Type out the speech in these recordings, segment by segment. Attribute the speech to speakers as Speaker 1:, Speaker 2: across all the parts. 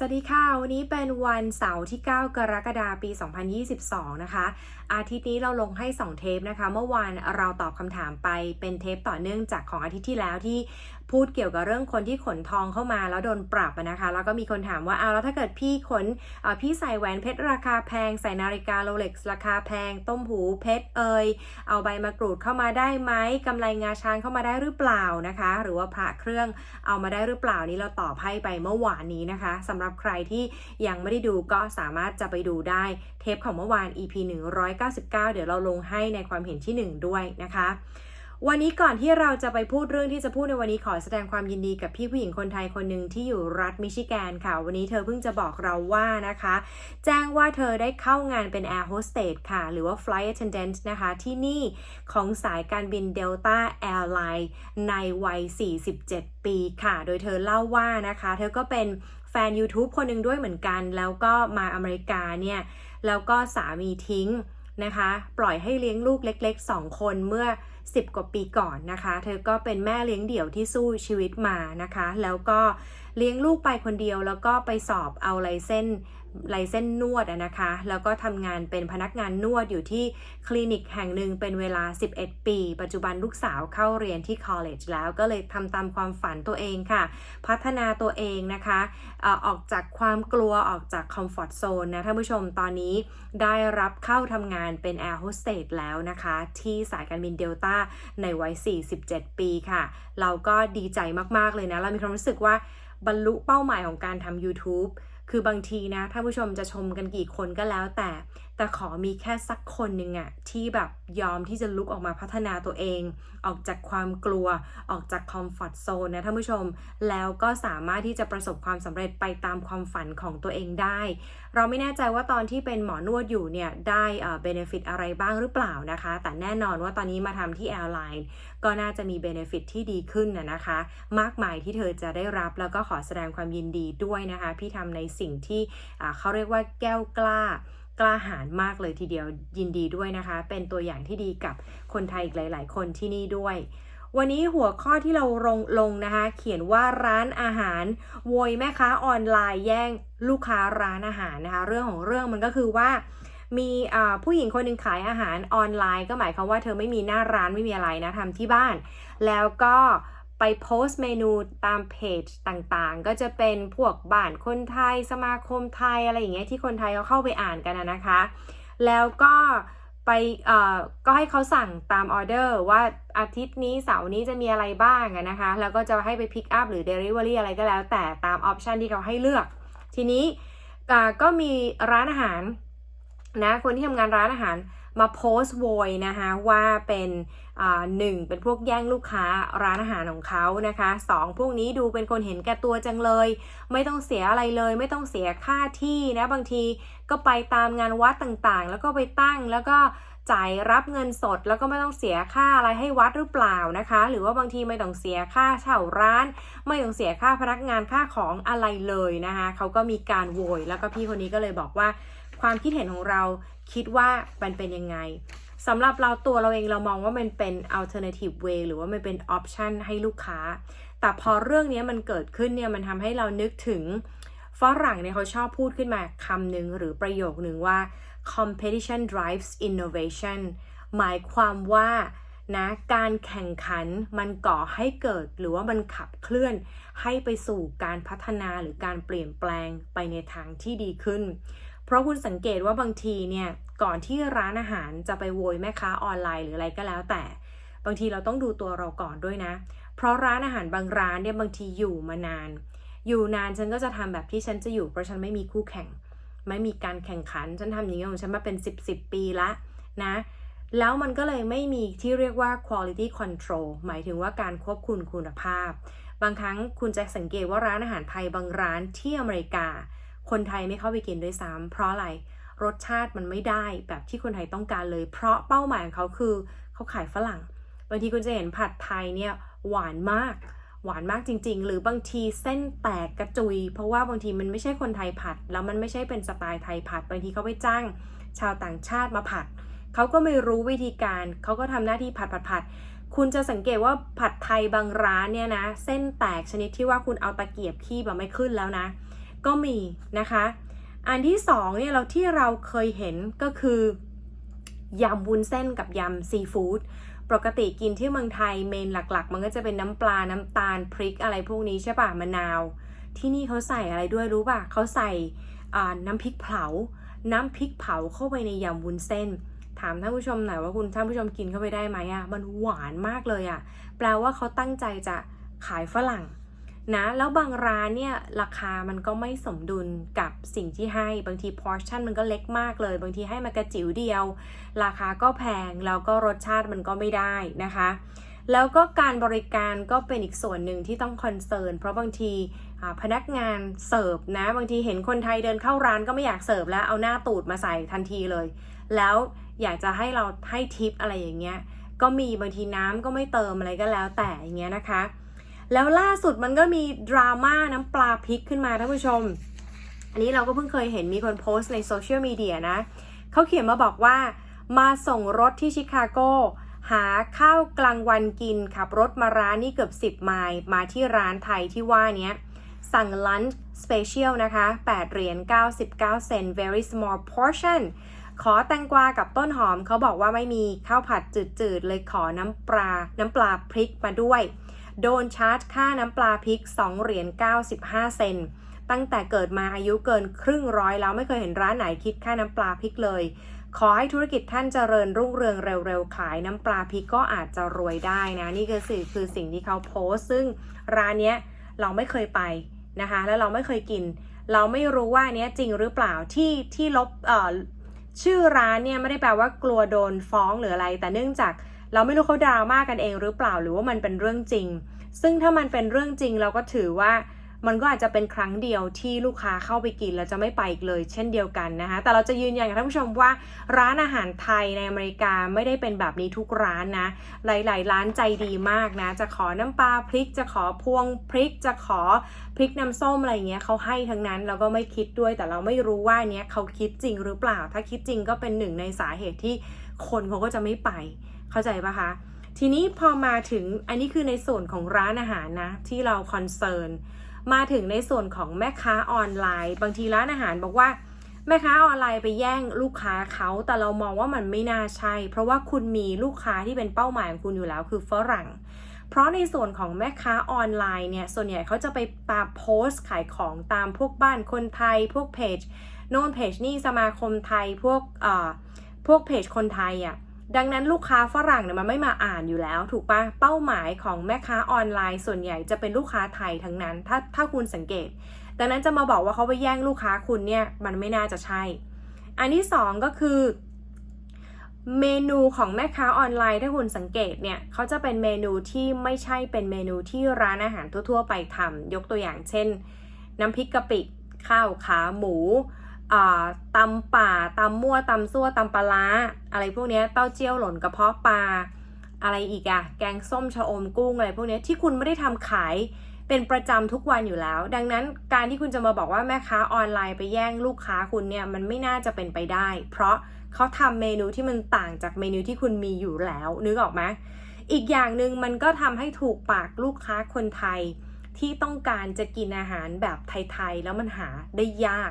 Speaker 1: สวัสดีค่ะ วันนี้เป็นวันเสาร์ที่ 9 กรกฎาคมปี 2022 นะคะ อาทิตย์นี้เราลงให้ 2 เทปนะคะ เมื่อวานเราตอบคำถามไปเป็นเทปต่อเนื่องจากของอาทิตย์ที่แล้วที่พูดเกี่ยวกับเรื่องคนที่ขนทองเข้ามาแล้วโดนปรับนะคะ แล้วก็มีคนถามว่าเอาแล้วถ้าเกิดพี่ขนพี่ใส่แหวนเพชรราคาแพง ใส่นาฬิกาโรเล็กซ์ราคาแพง ต้มหูเพชรเอยเอาใบมะกรูดเข้ามาได้ไหมกำไรงาช้างเข้ามาได้หรือเปล่านะคะ หรือว่าพระเครื่องเอามาได้หรือเปล่านี้เราตอบให้ไปเมื่อวานนี้นะคะสำหรับใครที่ยังไม่ได้ดูก็สามารถจะไปดูได้เทปของเมื่อวาน EP 199 เดี๋ยวเราลงให้ในความเห็นที่ 1 ด้วยนะคะวันนี้ก่อนที่เราจะไปพูดเรื่องที่จะพูดในวันนี้ขอแสดงความยินดีกับพี่ผู้หญิงคนไทยคนหนึ่งที่อยู่รัฐมิชิแกนค่ะ วันนี้เธอเพิ่งจะบอกเราว่านะคะ แจ้งว่าเธอได้เข้างานเป็น Air Hostess ค่ะ หรือว่า Flight Attendant นะคะ ที่นี่ของสายการบิน Delta Airline ในวัย 47 ปีค่ะ โดยเธอเล่าว่านะคะ เธอก็เป็น แฟน YouTube คนหนึ่งด้วยเหมือนกัน แล้วก็มาอเมริกาเนี่ย แล้วก็สามีทิ้งนะคะ ปล่อยให้เลี้ยงลูกเล็ก ๆ 2 คนเมื่อ 10 กว่าปีก่อนนะคะ เธอก็เป็นแม่เลี้ยงเดี่ยวที่สู้ชีวิตมานะคะ แล้วก็เลี้ยงลูกไปคนเดียวแล้วก็ไปสอบเอาไลเส้น ลเส้นนวดนะคะ แล้วก็ทำงานเป็นพนักงานนวดอยู่ที่คลินิกแห่งหนึ่งเป็นเวลา 11 ปี ปัจจุบันลูกสาวเข้าเรียนที่ college แล้วก็เลยทำตามความฝันตัวเองค่ะ พัฒนาตัวเองนะคะออกจากความกลัวออกจากคอมฟอร์ทโซนนะท่านผู้ชมตอนนี้ได้รับเข้าทำงานเป็น Air Hostess แล้วนะคะ ที่สายการบินเดลต้าในวัย 47 ปีค่ะ เราก็ดีใจมาก ๆ เลยนะ เรามีความรู้สึกว่าบรรลุเป้าหมายของการทำ YouTube คือบางทีนะท่านผู้ชมจะชมกันกี่คนก็แล้วแต่ แต่ขอมีแค่สักคนหนึ่งอะที่แบบยอมที่จะลุกออกมาพัฒนาตัวเอง ออกจากความกลัว ออกจากคอมฟอร์ทโซนนะท่านผู้ชม แล้วก็สามารถที่จะประสบความสำเร็จไปตามความฝันของตัวเองได้ เราไม่แน่ใจว่าตอนที่เป็นหมอนวดอยู่เนี่ยได้เออเบนฟิตอะไรบ้างหรือเปล่านะคะ แต่แน่นอนว่าตอนนี้มาทำที่แอร์ไลน์ก็น่าจะมีเบนฟิตที่ดีขึ้นนะนะคะ มากมายที่เธอจะได้รับแล้วก็ขอแสดงความยินดีด้วยนะคะ พี่ทำในสิ่งที่เขาเรียกว่าแก้วกล้า กล้าหาญมากเลยทีเดียวยินดีด้วยนะคะ เป็นตัวอย่างที่ดีกับคนไทยอีกหลาย ๆ คนที่นี่ด้วย วันนี้หัวข้อที่เราลงลงนะคะ เขียนว่าร้านอาหารโวยแม่ค้าออนไลน์แย่งลูกค้าร้านอาหารนะคะ เรื่องของเรื่องมันก็คือว่ามีผู้หญิงคนหนึ่งขายอาหารออนไลน์ ก็หมายความว่าเธอไม่มีหน้าร้านไม่มีอะไรนะทำที่บ้าน แล้วก็ ไปโพสต์เมนูตามเพจต่างๆ ก็จะเป็นพวกบ้านคนไทยสมาคมไทยอะไรอย่างเงี้ยที่คนไทยเขาเข้าไปอ่านกันนะนะคะ แล้วก็ไปเอ่อก็ให้เขาสั่งตามออเดอร์ว่าอาทิตย์นี้เสาร์นี้จะมีอะไรบ้างนะคะ แล้วก็จะให้ไปพิกอัพหรือ Delivery อะไรก็แล้วแต่ตามออปชันที่เขาให้เลือก ทีนี้อ่าก็มีร้านอาหารนะคนที่ทำงานร้านอาหาร มาโพสต์โวยนะคะว่าเป็นหนึ่งเป็นพวกแย่งลูกค้าร้านอาหารของเขานะคะสองพวกนี้ดูเป็นคนเห็นแก่ตัวจังเลย ไม่ต้องเสียอะไรเลย ไม่ต้องเสียค่าที่นะบางทีก็ไปตามงานวัดต่างๆ แล้วก็ไปตั้งแล้วก็จ่ายรับเงินสดแล้วก็ไม่ต้องเสียค่าอะไรให้วัดหรือเปล่านะคะ หรือว่าบางทีไม่ต้องเสียค่าเช่าร้าน ไม่ต้องเสียค่าพนักงานค่าของอะไรเลยนะคะเขาก็มีการโวยแล้วก็พี่คนนี้ก็เลยบอกว่าความคิดเห็นของเรา คิดว่ามันเป็นยังไงสำหรับเราตัวเราเองเรามองว่ามันเป็น alternative way หรือว่ามันเป็น option ให้ลูกค้า แต่พอเรื่องนี้มันเกิดขึ้นเนี่ยมันทำให้เรานึกถึงฝรั่งเนี่ยเขาชอบพูดขึ้นมาคำหนึ่งหรือประโยคหนึ่งว่า competition drives innovation หมายความว่านะการแข่งขันมันก่อให้เกิดหรือว่ามันขับเคลื่อน ให้ไปสู่การพัฒนาหรือการเปลี่ยนแปลงไปในทางที่ดีขึ้น เพราะคุณสังเกตว่าบางทีเนี่ยก่อนที่ร้านอาหารจะไปโวยแม่ค้าออนไลน์หรืออะไรก็แล้วแต่ บางทีเราต้องดูตัวเราก่อนด้วยนะ เพราะร้านอาหารบางร้านเนี่ยบางทีอยู่มานาน อยู่นานฉันก็จะทำแบบที่ฉันจะอยู่เพราะฉันไม่มีคู่แข่ง ไม่มีการแข่งขัน ฉันทำอย่างนี้ของฉันมาเป็น 10 10ปีละนะแล้วมันก็เลยไม่มีที่เรียกว่า quality control หมายถึงว่าการควบคุมคุณภาพ บางครั้งคุณจะสังเกตว่าร้านอาหารไทยบางร้านที่อเมริกา คนไทยไม่เข้าไปกินด้วยซ้ำเพราะอะไรรสชาติมันไม่ได้แบบที่คนไทยต้องการเลย เพราะเป้าหมายของเขาคือเขาขายฝรั่งบางทีคุณจะเห็นผัดไทยเนี่ยหวานมาก หวานมากจริง ๆ หรือบางทีเส้นแตกกระจุย เพราะว่าบางทีมันไม่ใช่คนไทยผัด แล้วมันไม่ใช่เป็นสไตล์ไทยผัดบางทีเขาไปจ้าง ชาวต่างชาติมาผัดเขาก็ไม่รู้วิธีการเขาก็ทำหน้าที่ผัดผัดผัดคุณจะสังเกตว่าผัดไทยบางร้านเนี่ยนะ เส้นแตกชนิดที่ว่าคุณเอาตะเกียบคีบแบบไม่ขึ้นแล้วนะ ก็มีนะคะ อันที่สองเนี่ยเราที่เราเคยเห็นก็คือยำวุ้นเส้นกับยำซีฟู้ดปกติกินที่เมืองไทยเมนหลักๆ มันก็จะเป็นน้ำปลาน้ำตาลพริกอะไรพวกนี้ใช่ป่ะมะนาว ที่นี่เขาใส่อะไรด้วยรู้ป่ะเขาใส่น้ำพริกเผา น้ำพริกเผาเข้าไปในยำวุ้นเส้น ถามท่านผู้ชมหน่อยว่าคุณท่านผู้ชมกินเข้าไปได้ไหมอะมันหวานมากเลยอะ แปลว่าเขาตั้งใจจะขายฝรั่ง นะแล้วบางร้านเนี่ยราคามันก็ไม่สมดุลกับสิ่งที่ให้บางทีพอร์ชั่นมันก็เล็กมากเลย บางทีให้มากระจิ๋วเดียว ราคาก็แพงแล้วก็รสชาติมันก็ไม่ได้นะคะ แล้วก็การบริการก็เป็นอีกส่วนหนึ่งที่ต้องคอนเซิร์นเพราะบางทีพนักงานเสิร์ฟนะบางทีเห็นคนไทยเดินเข้าร้านก็ไม่อยากเสิร์ฟแล้วเอาหน้าตูดมาใส่ทันทีเลย แล้วอยากจะให้เราให้ทิปอะไรอย่างเงี้ยก็มีบางทีน้ำก็ไม่เติมอะไรก็แล้วแต่อย่างเงี้ยนะคะ แล้วล่าสุดมันก็มีดราม่าน้ำปลาพริกขึ้นมาท่านผู้ชม อันนี้เราก็เพิ่งเคยเห็นมีคนโพสต์ในโซเชียลมีเดียนะ เขาเขียนมาบอกว่า มาส่งรถที่ชิคาโก หาข้าวกลางวันกิน ขับรถมาร้านนี่เกือบ 10 ไมล์มาที่ร้านไทยที่ว่านี้สั่ง lunch special นะคะ 8 เหรียญ 99 เซน very small portion ขอแตงกวากับต้นหอมเขาบอกว่าไม่มีข้าวผัดจืดๆ เลยขอน้ำปลา น้ำปลาพริกมาด้วย โดนชาร์จค่าน้ำปลาพริก 2 เหรียญ 95 เซนต์ตั้งแต่เกิดมาอายุเกินครึ่งร้อยแล้วไม่เคยเห็นร้านไหนคิดค่าน้ำปลาพริกเลย ขอให้ธุรกิจท่านเจริญรุ่งเรืองเร็วๆ ขายน้ำปลาพริกก็อาจจะรวยได้นะ นี่คือสิ่งคือสิ่งที่เขาโพสต์ซึ่งร้านเนี้ยเราไม่เคยไปนะคะ แล้วเราไม่เคยกิน เราไม่รู้ว่าอันเนี้ยจริงหรือเปล่าที่ที่ลบเอ่อชื่อร้านเนี่ยไม่ได้แปลว่ากลัวโดนฟ้องหรืออะไร แต่เนื่องจาก เราไม่รู้เขาดราม่ากันเองหรือเปล่าหรือว่ามันเป็นเรื่องจริง ซึ่งถ้ามันเป็นเรื่องจริงเราก็ถือว่า มันก็อาจจะเป็นครั้งเดียวที่ลูกค้าเข้าไปกินแล้วจะไม่ไปอีกเลย เช่นเดียวกันนะคะแต่เราจะยืนยันกับท่านผู้ชมว่าร้านอาหารไทยในอเมริกาไม่ได้เป็นแบบนี้ทุกร้านนะ หลาย ๆ ร้านใจดีมากนะ จะขอน้ำปลาพริก จะขอพวงพริก จะขอพริกน้ำส้มอะไรเงี้ยเขาให้ทั้งนั้นเราก็ไม่คิดด้วย แต่เราไม่รู้ว่าเนี้ยเขาคิดจริงหรือเปล่า ถ้าคิดจริงก็เป็นหนึ่งในสาเหตุที่คนเขาก็จะไม่ไป เข้าใจปะคะทีนี้พอมาถึงอันนี้คือในส่วนของร้านอาหารนะ ที่เราคอนเซิร์น มาถึงในส่วนของแม่ค้าออนไลน์ บางทีร้านอาหารบอกว่าแม่ค้าออนไลน์ไปแย่งลูกค้าเขาแต่เรามองว่ามันไม่น่าใช่ เพราะว่าคุณมีลูกค้าที่เป็นเป้าหมายของคุณอยู่แล้วคือฝรั่ง เพราะในส่วนของแม่ค้าออนไลน์เนี่ยส่วนใหญ่เขาจะไปตามโพสต์ขายของตามพวกบ้านคนไทย พวกเพจโน่นเพจนี่สมาคมไทยพวกเอ่อพวกเพจคนไทยอะ่ะ ดังนั้นลูกค้าฝรั่งเนี่ยมันไม่มาอ่านอยู่แล้ว ถูกปะเป้าหมายของแม่ค้าออนไลน์ ส่วนใหญ่จะเป็นลูกค้าไทยทั้งนั้น ถ้าถ้าคุณสังเกต ดังนั้นจะมาบอกว่าเขาไปแย่งลูกค้าคุณเนี่ยมันไม่น่าจะใช่ อันที่สองก็คือ เมนูของแม่ค้าออนไลน์ถ้าคุณสังเกตเนี่ยเขาจะเป็นเมนูที่ไม่ใช่เป็นเมนูที่ร้านอาหารทั่ว ๆ ไปทำยกตัวอย่างเช่น น้ำพริกกะปิข้าวขาหมู ตำป่าตำมั่วตำซั่วตำปลาอะไรพวกนี้เต้าเจี้ยวหล่นกระเพาะปลาอะไรอีกอะแกงส้มชะอมกุ้งอะไรพวกนี้ที่คุณไม่ได้ทำขายเป็นประจำทุกวันอยู่แล้ว ดังนั้นการที่คุณจะมาบอกว่าแม่ค้าออนไลน์ไปแย่งลูกค้าคุณเนี่ยมันไม่น่าจะเป็นไปได้ เพราะเขาทำเมนูที่มันต่างจากเมนูที่คุณมีอยู่แล้วนึกออกไหมอีกอย่างหนึ่งมันก็ทำให้ถูกปากลูกค้าคนไทย ที่ต้องการจะกินอาหารแบบไทยๆแล้วมันหาได้ยาก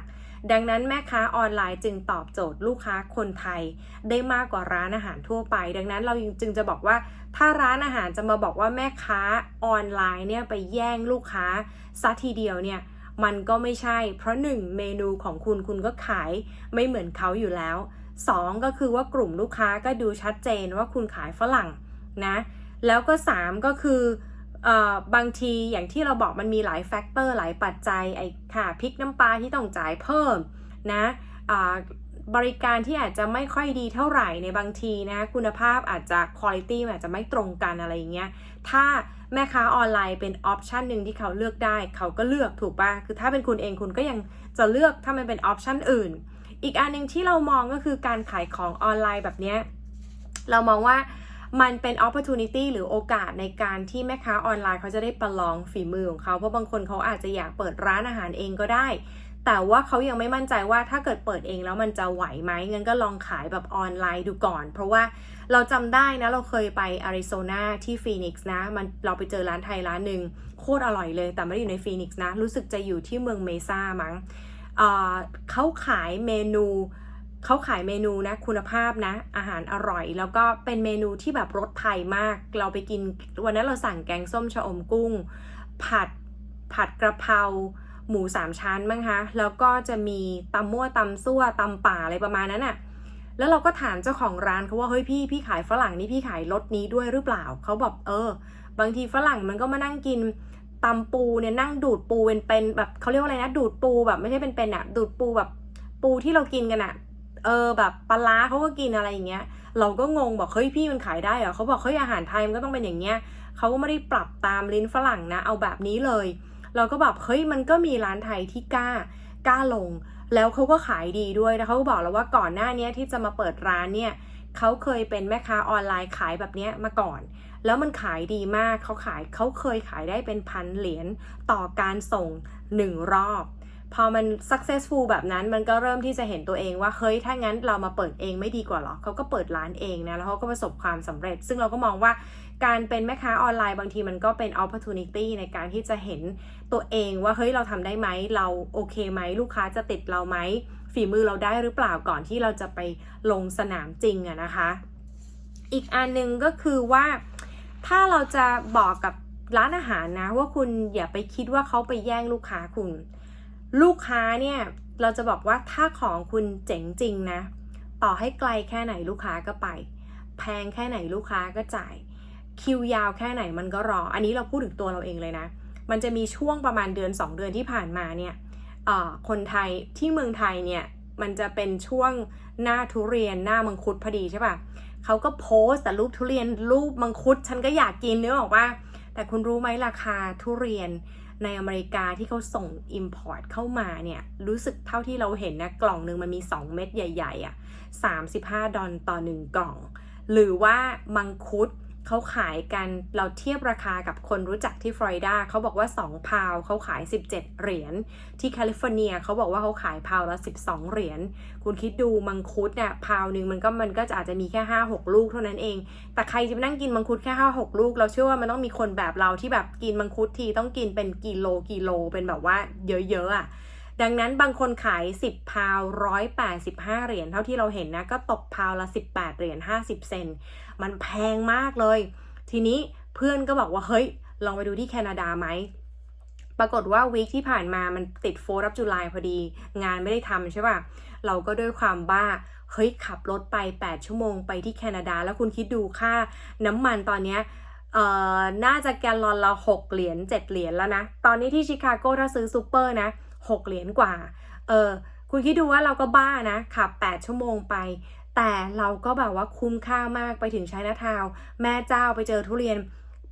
Speaker 1: ดังนั้นแม่ค้าออนไลน์จึงตอบโจทย์ลูกค้าคนไทย ได้มากกว่าร้านอาหารทั่วไป ดังนั้นเราจึงจะบอกว่าถ้าร้านอาหารจะมาบอกว่าแม่ค้าออนไลน์เนี่ยไปแย่งลูกค้าซะทีเดียวเนี่ยมันก็ไม่ใช่ เพราะหนึ่งเมนูของคุณคุณก็ขายไม่เหมือนเขาอยู่แล้วสองก็คือว่ากลุ่มลูกค้าก็ดูชัดเจนว่าคุณขายฝรั่งนะ แล้วก็สามก็คือ บางทีอย่างที่เราบอกมันมีหลายแฟกเตอร์หลายปัจจัยไอ้ค่ะพริกน้ำปลาที่ต้องจ่ายเพิ่มนะบริการที่อาจจะไม่ค่อยดีเท่าไหร่ในบางทีนะ คุณภาพอาจจะคุณภาพอาจจะไม่ตรงกันอะไรอย่างเงี้ยถ้าแม่ค้าออนไลน์เป็นออปชันหนึ่งที่เขาเลือกได้เขาก็เลือกถูกปะคือถ้าเป็นคุณเองคุณก็ยังจะเลือกถ้ามันเป็นออปชันอื่น อีกอันหนึ่งที่เรามองก็คือการขายของออนไลน์แบบเนี้ยเรามองว่า มันเป็น opportunity หรือโอกาสในการที่แม่ค้าออนไลน์เขาจะได้ประลองฝีมือของเขา เพราะบางคนเขาอาจจะอยากเปิดร้านอาหารเองก็ได้ แต่ว่าเขายังไม่มั่นใจว่าถ้าเกิดเปิดเองแล้วมันจะไหวไหมงั้นก็ลองขายแบบออนไลน์ดูก่อน เพราะว่าเราจำได้นะเราเคยไปอาริโซนาที่ฟีนิกซ์นะ มันเราไปเจอร้านไทยร้านหนึ่งโคตรอร่อยเลย แต่ไม่ได้อยู่ในฟีนิกซ์นะ รู้สึกจะอยู่ที่เมืองเมซ่ามั้งเเขาขายเมนู เขาขายเมนูนะคุณภาพนะ อาหารอร่อย แล้วก็เป็นเมนูที่แบบรสไทยมาก เราไปกินวันนั้นเราสั่งแกงส้มชะอมกุ้ง ผัดผัดกระเพราหมูสามชั้นมั้งคะแล้วก็จะมีตำมั่วตำซั่วตำป่าอะไรประมาณนั้นอะ่ะแล้วเราก็ถามเจ้าของร้านเขาว่าเฮ้ยพี่พี่ขายฝรั่งนี่พี่ขายรสนี้ด้วยหรือเปล่าเขาบอกเออ บางทีฝรั่งมันก็มานั่งกินตำปูเนี่ยนั่งดูดปูเป็นเป็นแบบเขาเรียกว่าอะไรนะ ดูดปูแบบไม่ใช่เป็นเป็นอะดูดปูแบบปูที่เรากินกันอะ เออแบบปลาเขาก็กินอะไรอย่างเงี้ย เราก็งงบอกเฮ้ยพี่มันขายได้เหรอเขาบอกเฮ้ยอาหารไทยมันก็ต้องเป็นอย่างเงี้ยเขาก็ไม่ได้ปรับตามลิ้นฝรั่งนะ เอาแบบนี้เลย เราก็แบบเฮ้ยมันก็มีร้านไทยที่กล้ากล้าลง แล้วเขาก็ขายดีด้วยนะเขาก็บอกแล้วว่าก่อนหน้านี้ที่จะมาเปิดร้านเนี่ยเขาเคยเป็นแม่ค้าออนไลน์ขายแบบเนี้ยมาก่อน แล้วมันขายดีมากเขาขายเขาเคยขายได้เป็นพันเหรียญต่อการส่งหนึ่งรอบ พอมัน successful แบบนั้นมันก็เริ่มที่จะเห็นตัวเองว่า เฮ้ย ถ้างั้นเรามาเปิดเองไม่ดีกว่าหรอเขาก็เปิดร้านเองนะ แล้วเขาก็ประสบความสำเร็จ ซึ่งเราก็มองว่าการเป็นแม่ค้าออนไลน์บางทีมันก็เป็น opportunity ในการที่จะเห็นตัวเองว่า เฮ้ย เราทำได้ไหมเราโอเคไหมลูกค้าจะติดเราไหมฝีมือเราได้หรือเปล่าก่อนที่เราจะไปลงสนามจริงอะนะคะ อีกอันหนึ่งก็คือว่าถ้าเราจะบอกกับร้านอาหารนะว่าคุณอย่าไปคิดว่าเขาไปแย่งลูกค้าคุณ ลูกค้าเนี่ยเราจะบอกว่าถ้าของคุณเจ๋งจริงนะ ต่อให้ไกลแค่ไหนลูกค้าก็ไป แพงแค่ไหนลูกค้าก็จ่าย คิวยาวแค่ไหนมันก็รอ อันนี้เราพูดถึงตัวเราเองเลยนะ มันจะมีช่วงประมาณเดือน 2 เดือนที่ผ่านมาเนี่ยคนไทยที่เมืองไทยเนี่ยมันจะเป็นช่วงหน้าทุเรียนหน้ามังคุดพอดีใช่ปะเขาก็โพสต์แต่รูปทุเรียนรูปมังคุด ฉันก็อยากกินเนื้อออกว่าแต่คุณรู้ไหมราคาทุเรียน ในอเมริกาที่เขาส่ง Import เข้ามาเนี่ย รู้สึกเท่าที่เราเห็นนะ กล่องหนึ่งมันมี 2 เม็ดใหญ่ ๆอะ่ะ35 ดอลต่อ 1 กล่อง หรือว่ามังคุด เขาขายกันเราเทียบราคากับคนรู้จักที่ฟลอริดาเขาบอกว่า 2 พาวเขาขาย 17 เหรียญที่แคลิฟอร์เนียเขาบอกว่าเขาขายพาวละ12 เหรียญคุณคิดดูมังคุดเนี่ยพาวหนึ่งมันก็มันก็จะอาจจะมีแค่ 5 6 ลูกเท่านั้นเอง แต่ใครจะนั่งกินมังคุดแค่ 5 6 ลูก เราเชื่อว่ามันต้องมีคนแบบเราที่แบบกินมังคุดทีต้องกินเป็นกิโลกิโลเป็นแบบว่าเยอะๆอะ่ะ ดังนั้นบางคนขาย 10 พาว185เหรียญเท่าที่เราเห็นนะ ก็ตกพาวละ 18 เหรียญ50 เซนมันแพงมากเลย ทีนี้เพื่อนก็บอกว่า เฮ้ย ลองไปดูที่แคนาดาไหมปรากฏว่าวีคที่ผ่านมามันติดโฟร์รับจุลายพอดี งานไม่ได้ทำใช่ป่ะ เราก็ด้วยความบ้า เฮ้ย ขับรถไป 8 ชั่วโมงไปที่แคนาดา แล้วคุณคิดดูค่าน้ำมันตอนเนี้ยเอ่อ น่าจะแกลลอนละ 6 เหรียญ 7 เหรียญแล้วนะ ตอนนี้ที่ชิคาโกถ้าซื้อซูเปอร์นะ 6 เหรียญกว่า เออคุณคิดดูว่าเราก็บ้านะขับ 8 ชั่วโมงไป แต่เราก็แบบว่าคุ้มค่ามากไปถึงไชน่าทาวแม่เจ้าไปเจอทุเรียน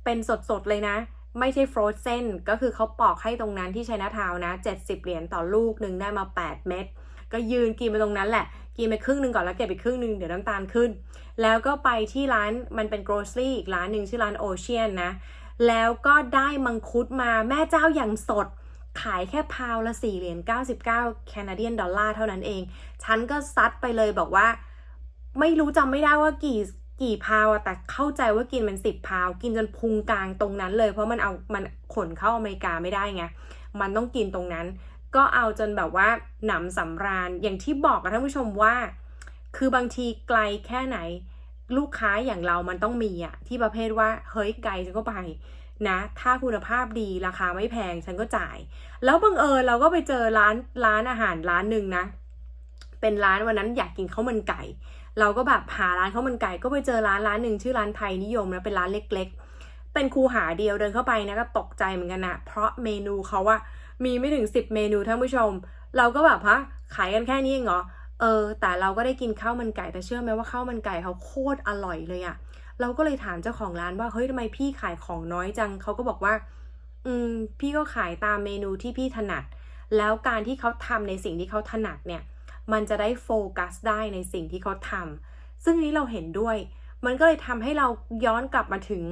Speaker 1: เป็นสดๆเลยนะ ไม่ใช่ฟรอสเซนก็คือเขาปอกให้ตรงนั้นที่ไชน่าทาวนะ 70 เหรียญต่อลูกหนึ่งได้มา 8 เม็ดก็ยืนกินไปตรงนั้นแหละ กินไปครึ่งหนึ่งก่อนแล้วเก็บไปครึ่งหนึ่งเดี๋ยวน้ำตาลขึ้น แล้วก็ไปที่ร้านมันเป็น grocery อีกร้านหนึ่งชื่อร้านโอเชียนนะ แล้วก็ได้มังคุดมาแม่เจ้าอย่างสด ขายแค่พาวละ4เหรียญ99แคนาเดียนดอลลาร์เท่านั้นเอง ฉันก็ซัดไปเลยบอกว่า ไม่รู้จำไม่ได้ว่ากี่กี่พาวแต่เข้าใจว่ากินมันสิบพาวกินจนพุงกลางตรงนั้นเลย เพราะมันเอามันขนเข้าอเมริกาไม่ได้ไงมันต้องกินตรงนั้น ก็เอาจนแบบว่าหนำสำราญอย่างที่บอกกับท่านผู้ชมว่า คือบางทีไกลแค่ไหน ลูกค้าอย่างเรามันต้องมีอะที่ประเภทว่า เฮ้ยไกลฉันก็ไป นะ ถ้าคุณภาพดีราคาไม่แพงฉันก็จ่าย แล้วบังเอิญเราก็ไปเจอร้านร้านอาหารร้านหนึ่งนะ เป็นร้านวันนั้นอยากกินข้าวมันไก่ เราก็แบบหาร้านข้าวมันไก่ ก็ไปเจอร้านร้านหนึ่งชื่อร้านไทยนิยมนะเป็นร้านเล็ก ๆ เป็นคูหาเดียวเดินเข้าไปนะก็ตกใจเหมือนกันนะเพราะเมนูเขาว่ามีไม่ถึง 10 เมนูท่านผู้ชม เราก็แบบฮะขายกันแค่นี้เองเหรอเออ แต่เราก็ได้กินข้าวมันไก่แต่เชื่อไหมว่าข้าวมันไก่เขาโคตรอร่อยเลยอะ เราก็เลยถามเจ้าของร้านว่าเฮ้ยทำไมพี่ขายของน้อยจังเขาก็บอกว่า อืม พี่ก็ขายตามเมนูที่พี่ถนัด แล้วการที่เขาทำในสิ่งที่เขาถนัดเนี่ย มันจะได้โฟกัสได้ในสิ่งที่เขาทำซึ่งนี้เราเห็นด้วย มันก็เลยทำให้เราย้อนกลับมาถึง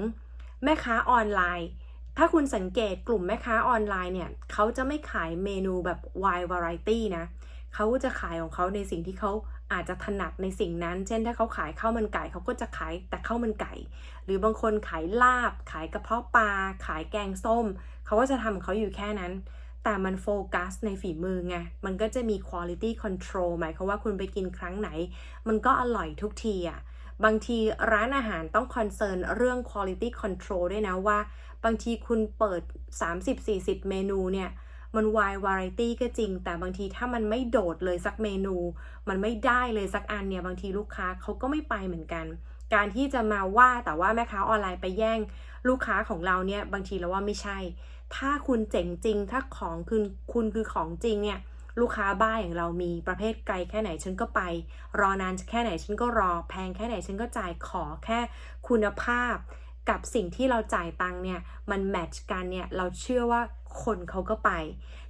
Speaker 1: แม่ค้าออนไลน์ ถ้าคุณสังเกตกลุ่มแม่ค้าออนไลน์เนี่ย เขาจะไม่ขายเมนูแบบ wide variety นะ เขาจะขายของเขาในสิ่งที่เขาอาจจะถนัดในสิ่งนั้น เช่นถ้าเขาขายข้าวมันไก่เขาก็จะขายแต่ข้าวมันไก่ หรือบางคนขายลาบ ขายกระเพาะปลา ขายแกงส้ม เขาก็จะทำของเขาอยู่แค่นั้น แต่มันโฟกัสในฝีมือไง มันก็จะมี quality control หมายความว่าคุณไปกินครั้งไหน มันก็อร่อยทุกทีอะ่ะบางทีร้านอาหารต้องคอนเซิร์นเรื่อง quality control ด้วยนะว่า บางทีคุณเปิด 30-40 เมนูเนี่ย มัน wide variety ก็จริง แต่บางทีถ้ามันไม่โดดเลยสักเมนู มันไม่ได้เลยสักอันเนี่ย บางทีลูกค้าเขาก็ไม่ไปเหมือนกัน การที่จะมาว่าแต่ว่าแม่ค้าออนไลน์ไปแย่ง ลูกค้าของเราเนี่ยบางทีเราว่าไม่ใช่ ถ้าคุณเจ๋งจริง ถ้าของคือคุณคือของจริงเนี่ยลูกค้าบ้าอย่างเรามีประเภทไกลแค่ไหนฉันก็ไป รอนานแค่ไหนฉันก็รอ แพงแค่ไหนฉันก็จ่ายขอแค่คุณภาพ กับสิ่งที่เราจ่ายตังค์เนี่ย มันแมทช์กันเนี่ย เราเชื่อว่า คนเขาก็ไป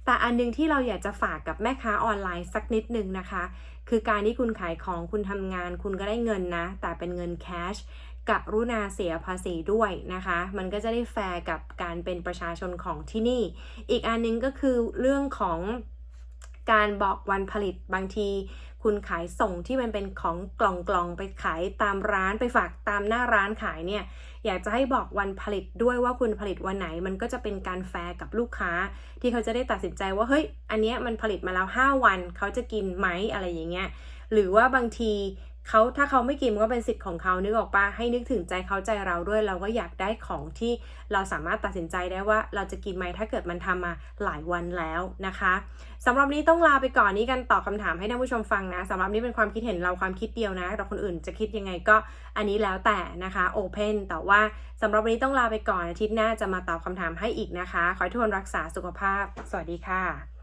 Speaker 1: แต่อันนึงที่เราอยากจะฝากกับแม่ค้าออนไลน์สักนิดนึงนะคะ คือการที่คุณขายของคุณทำงานคุณก็ได้เงินนะ แต่เป็นเงินแคชกับรุณาเสียภาษีด้วยนะคะ มันก็จะได้แฟร์กับการเป็นประชาชนของที่นี่ อีกอันนึงก็คือเรื่องของการบอกวันผลิตบางที คุณขายส่งที่มันเป็นของกล่องกล่องๆไปขายตามร้านไปฝากตามหน้าร้านขายเนี่ยอยากจะให้บอกวันผลิตด้วยว่าคุณผลิตวันไหน มันก็จะเป็นการแฟร์กับลูกค้า ที่เขาจะได้ตัดสินใจว่าเฮ้ยอันเนี้ยมันผลิตมาแล้ว 5 วันเขาจะกินไหมอะไรอย่างเงี้ยหรือว่าบางที เขาถ้าเขาไม่กินมันก็เป็นสิทธิ์ของเขานึกออกปะให้นึกถึงใจเขาใจเราด้วย เราก็อยากได้ของที่เราสามารถตัดสินใจได้ว่า เราจะกินไหมถ้าเกิดมันทำมาหลายวันแล้วนะคะสำหรับนี้ต้องลาไปก่อนนี้กันตอบคำถามให้ท่านผู้ชมฟังนะสำหรับนี้เป็นความคิดเห็นเราความคิดเดียวนะแต่คนอื่นจะคิดยังไงก็อันนี้แล้วแต่นะคะโอเพนแต่ว่าสำหรับวันนี้ต้องลาไปก่อนอาทิตย์หน้าจะมาตอบคำถามให้อีกนะคะ ขอให้ทุกคนรักษาสุขภาพ สวัสดีค่ะ